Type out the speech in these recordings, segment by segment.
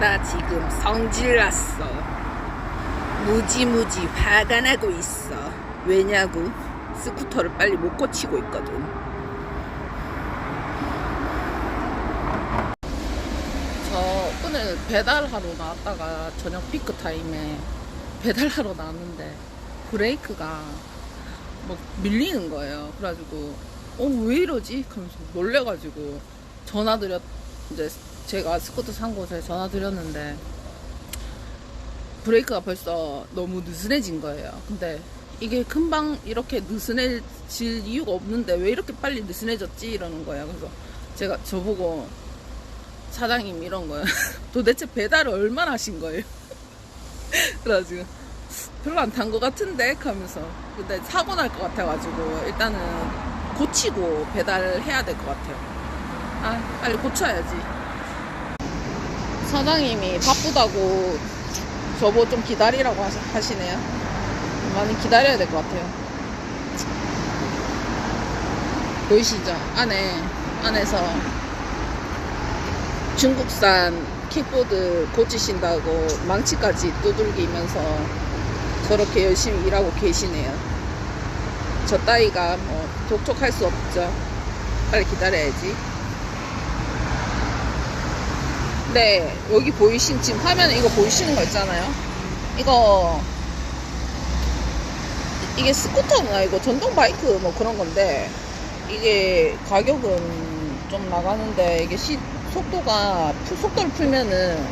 나 지금 성질 났어. 무지무지 화가 나고 있어. 왜냐고? 스쿠터를 빨리 못 고치고 있거든. 저 오늘 배달하러 나왔다가 저녁 피크 타임에 배달하러 나왔는데 브레이크가 막 밀리는 거예요. 그래가지고 어 왜 이러지? 하면서 놀래가지고 전화 드렸 이제 제가 스쿠터 산 곳에 전화 드렸는데 브레이크가 벌써 너무 느슨해진 거예요. 근데 이게 금방 이렇게 느슨해질 이유가 없는데 왜 이렇게 빨리 느슨해졌지? 이러는 거예요. 그래서 제가 저보고 사장님 이런 거예요. 도대체 배달을 얼마나 하신 거예요? 그래가지고 별로 안 탄 것 같은데? 하면서 근데 사고 날 것 같아가지고 일단은 고치고 배달해야 될 것 같아요. 아 빨리 고쳐야지. 사장님이 바쁘다고 저보 좀 기다리라고 하시- 하시네요. 많이 기다려야 될 것 같아요. 보이시죠? 안에, 안에서 중국산 킥보드 고치신다고 망치까지 두들기면서 저렇게 열심히 일하고 계시네요. 저 따위가 뭐 독촉할 수 없죠. 빨리 기다려야지. 네, 여기 보이신, 지금 화면에 이거 보이시는 거 있잖아요. 이거, 이게 스쿠터는 아니고 전동 바이크 뭐 그런 건데, 이게 가격은 좀 나가는데, 이게 시, 속도가, 푸- 속도를 풀면은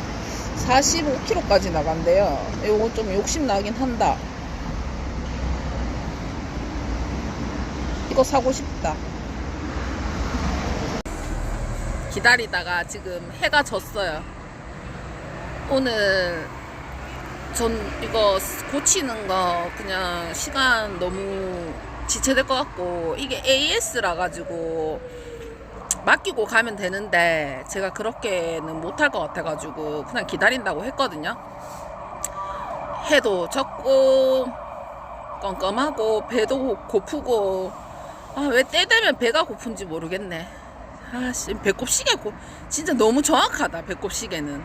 45km까지 나간대요. 이거 좀 욕심 나긴 한다. 이거 사고 싶다. 기다리다가 지금 해가 졌어요. 오늘 전 이거 고치는 거 그냥 시간 너무 지체될 것 같고 이게 AS라 가지고 맡기고 가면 되는데 제가 그렇게는 못할 것 같아 가지고 그냥 기다린다고 했거든요. 해도 졌고 껌껌하고 배도 고프고 아 왜 때 되면 배가 고픈지 모르겠네. 아씨 배꼽 시계 고 진짜 너무 정확하다 배꼽 시계는.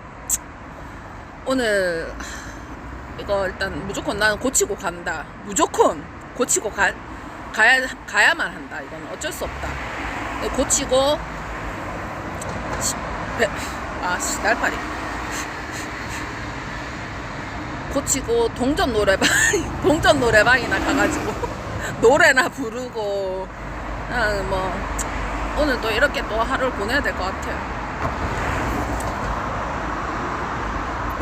오늘 이거 일단 무조건 나는 고치고 간다. 무조건 고치고 가 가야 가야만 한다. 이건 어쩔 수 없다. 고치고 아씨 날파리. 고치고 동전 노래방 동전 노래방이나 가가지고 노래나 부르고 그냥 뭐 오늘 또 이렇게 또 하루를 보내야 될 것 같아요.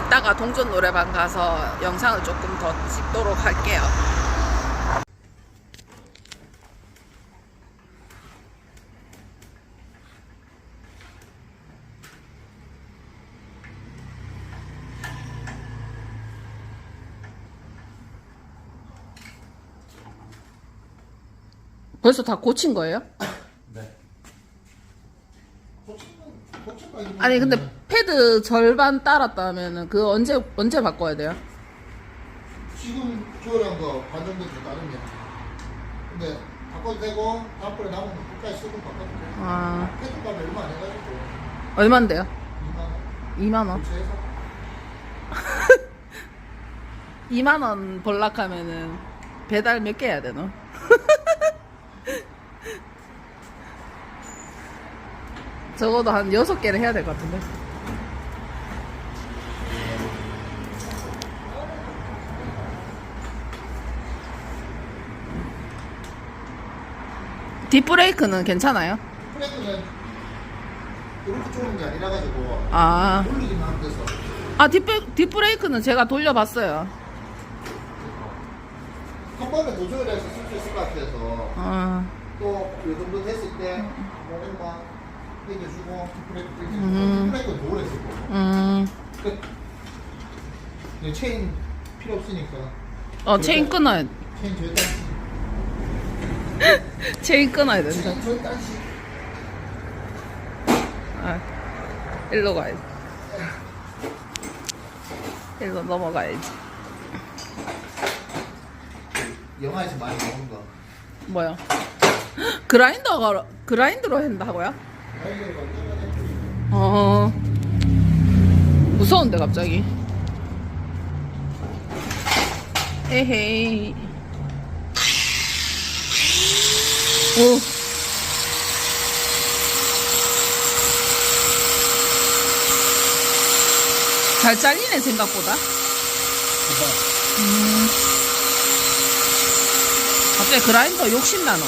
이따가 동전 노래방 가서 영상을 조금 더 찍도록 할게요. 벌써 다 고친 거예요? 네. 고치는 고치까지 아니 근데 패드 절반 따랐다면은 그 언제 언제 바꿔야 돼요? 지금 조율한 거반 정도 더 따르면 근데 바꿔도 되고 다음번에 남으면 끝까지 쓰고 바꿔도 돼. 아 패드 값 얼마 안 해가지고 얼만데요? 2만 원 2만 원. 교체해서 2만 원 벌락하면은 배달 몇 개 해야 되노? 적어도 한 6개는 해야 될 것 같은데. 뒷브레이크는 괜찮아요? 브레이크는 이렇게 조는 게 아니라 가지고 아, 돌리기만 하면 돼서 아 뒷브레, 뒷브레이크는 제가 돌려봤어요. 한 번에 도조율해서 쓸 수 있을 것 같아서 아, 또이 정도 됐을 때 모델 만 당겨주고 브레이크. 브레이크는 오래 쓰고 음, 끝. 체인 필요 없으니까 어 체인 끊어야 체인 절단 체인 끊어야 된다. 체인 절단식 아, 일로 가야지. 일로 넘어가야지. 영화에서 많이 나오는 거 뭐야? 그라인더가 그라인더로 한다고요? 어. 무서운데 갑자기. 에헤이. 오. 잘 잘리네 생각보다. 음. 갑자기 그라인더 욕심 나노.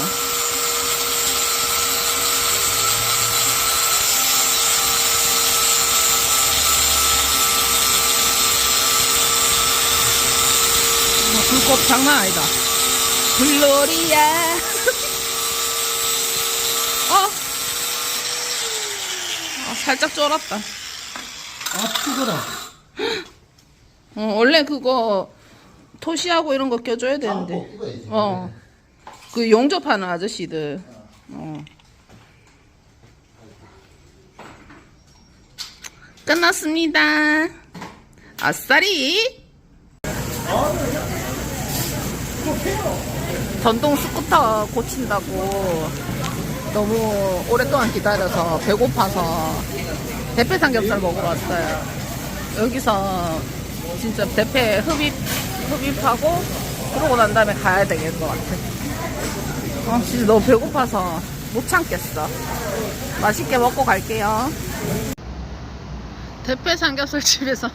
꽃 장난 아니다. 글로리아. 어? 아, 살짝 쫄았다. 아 뜨거라 어, 원래 그거 토시하고 이런 거 껴줘야 되는데. 꼭 입어야지 어. 그 용접하는 아저씨들. 어. 끝났습니다. 아싸리. 전동 스쿠터 고친다고 너무 오랫동안 기다려서 배고파서 대패 삼겹살 먹으러 왔어요. 여기서 진짜 대패 흡입, 흡입하고 그러고 난 다음에 가야 되겠을 것 같아. 아, 진짜 너무 배고파서 못 참겠어. 맛있게 먹고 갈게요. 대패 삼겹살 집에서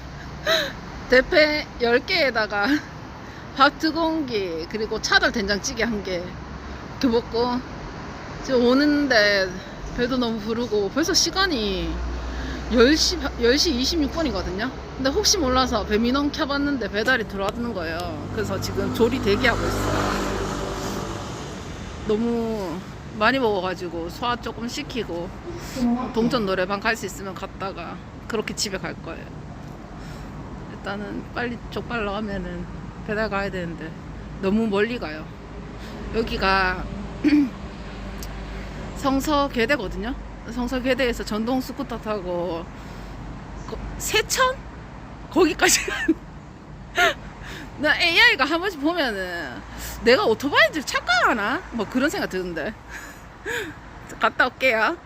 대패 10개에다가 밥두 공기 그리고 차돌 된장찌개 한 개 이렇게 먹고 지금 오는데 배도 너무 부르고 벌써 시간이 10시, 10시 26분이거든요. 근데 혹시 몰라서 배민원 켜봤는데 배달이 들어왔는 거예요. 그래서 지금 조리 대기하고 있어요. 너무 많이 먹어가지고 소화 조금 시키고 동전 노래방 갈 수 있으면 갔다가 그렇게 집에 갈 거예요. 일단은 빨리 족발 나가면은 배달 가야 되는데 너무 멀리 가요. 여기가 성서계대거든요. 성서계대에서 전동 스쿠터 타고 거- 세천 거기까지 나 AI가 한 번씩 보면은 내가 오토바이인지 착각하나? 뭐 그런 생각 드는데 갔다 올게요.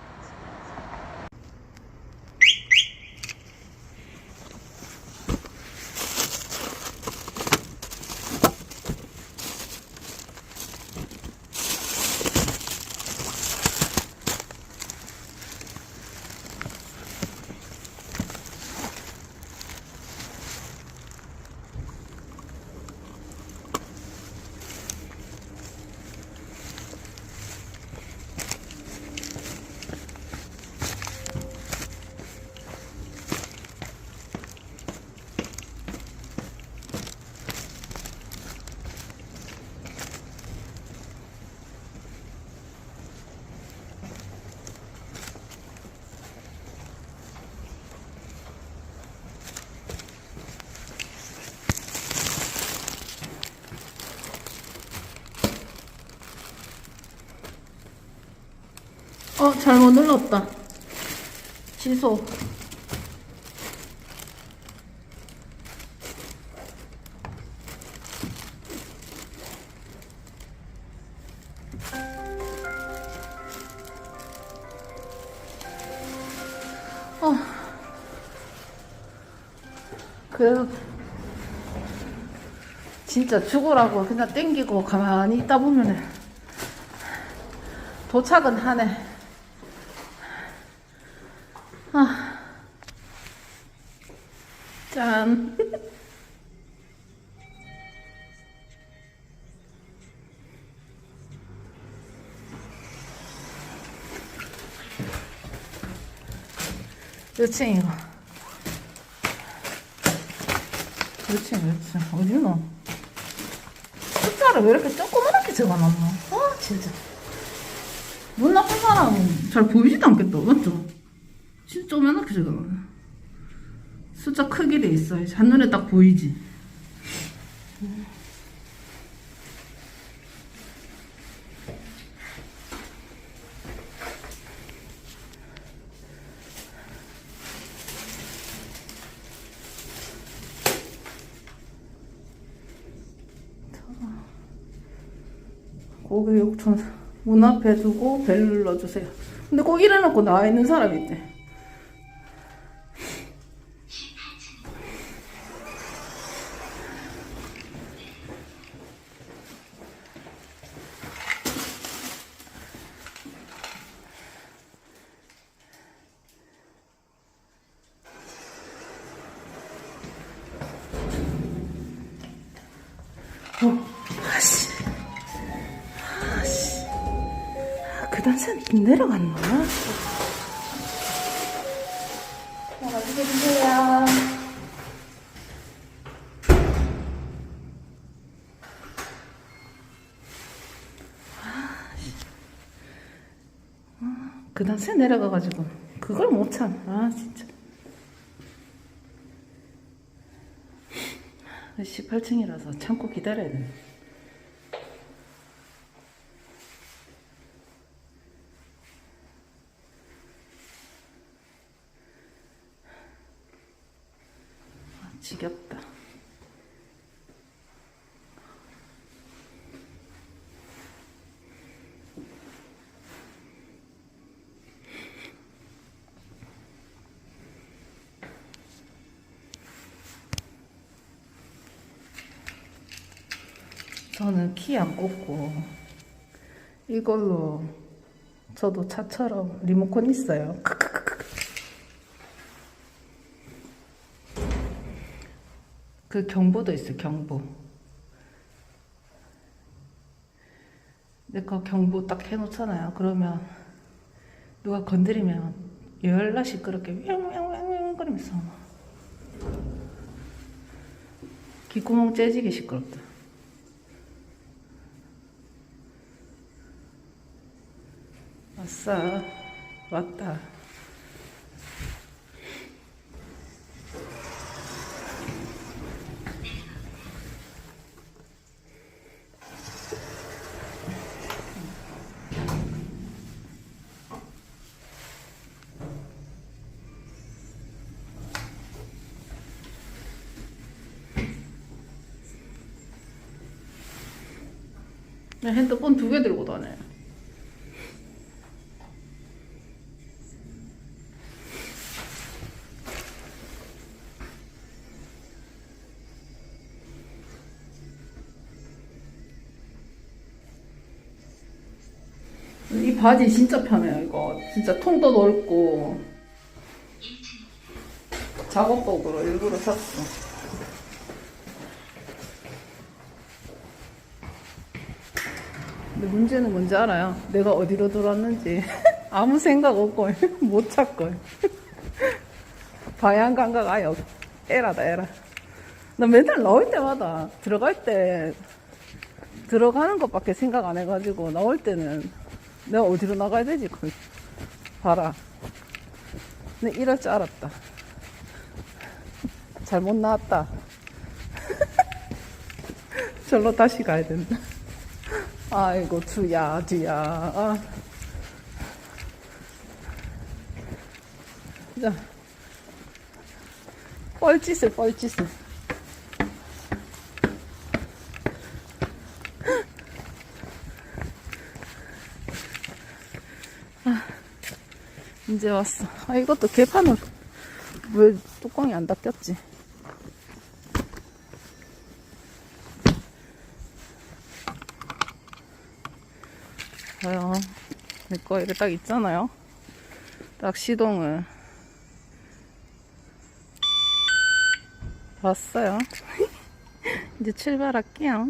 어, 잘못 눌렀다. 취소. 어. 그래도 진짜 죽으라고 그냥 땡기고 가만히 있다 보면은 도착은 하네. 아. 짠. 몇 층이고? 몇 층, 몇 층? 어디노? 숫자를 왜 이렇게 조그맣게 적어놨노? 아, 진짜. 눈 나쁜 사람은 잘 보이지도 않겠다, 맞죠? 진짜 조그맣게 적어놨네. 숫자 크게 돼 있어야지. 한눈에 딱 보이지. 고개 6천 문 앞에 두고 벨 눌러주세요. 근데 꼭 일어나고 나와 있는 사람이 있대. 계단선 내려갔나? 맛있게 드세요. 그단새 내려가가지고 그걸 못 참. 아 진짜. 18층이라서 참고 기다려야 돼. 아, 지겹다. 저는 키 안 꽂고 이걸로 저도 차처럼 리모컨 있어요. 그 경보도 있어요. 경보. 내거 경보 딱 해놓잖아요. 그러면 누가 건드리면 열나 시끄럽게 윙윙윙윙 거리면서 귓구멍 째지게 시끄럽다. 왔어. 왔다. 나 핸드폰 두 개 들고 다녀 바지 진짜 편해요, 이거. 진짜 통도 넓고. 작업복으로 일부러 샀어. 근데 문제는 뭔지 알아요? 내가 어디로 들어왔는지 아무 생각 없고 못 찾고. 방향 감각 아예 없. 에라다, 에라. 나 맨날 나올 때마다 들어갈 때 들어가는 것밖에 생각 안 해가지고 나올 때는 내가 어디로 나가야 되지? 거기 봐라. 근데 이럴 줄 알았다. 잘못 나왔다. 절로 다시 가야 된다. 아이고 두야 두야. 아. 자, 뻘짓을 뻘짓을. 이제 왔어. 아, 이것도 개판을 왜 뚜껑이 안 닫혔지? 봐요. 내거 이렇게 딱 있잖아요. 딱 시동을. 봤어요. 이제 출발할게요.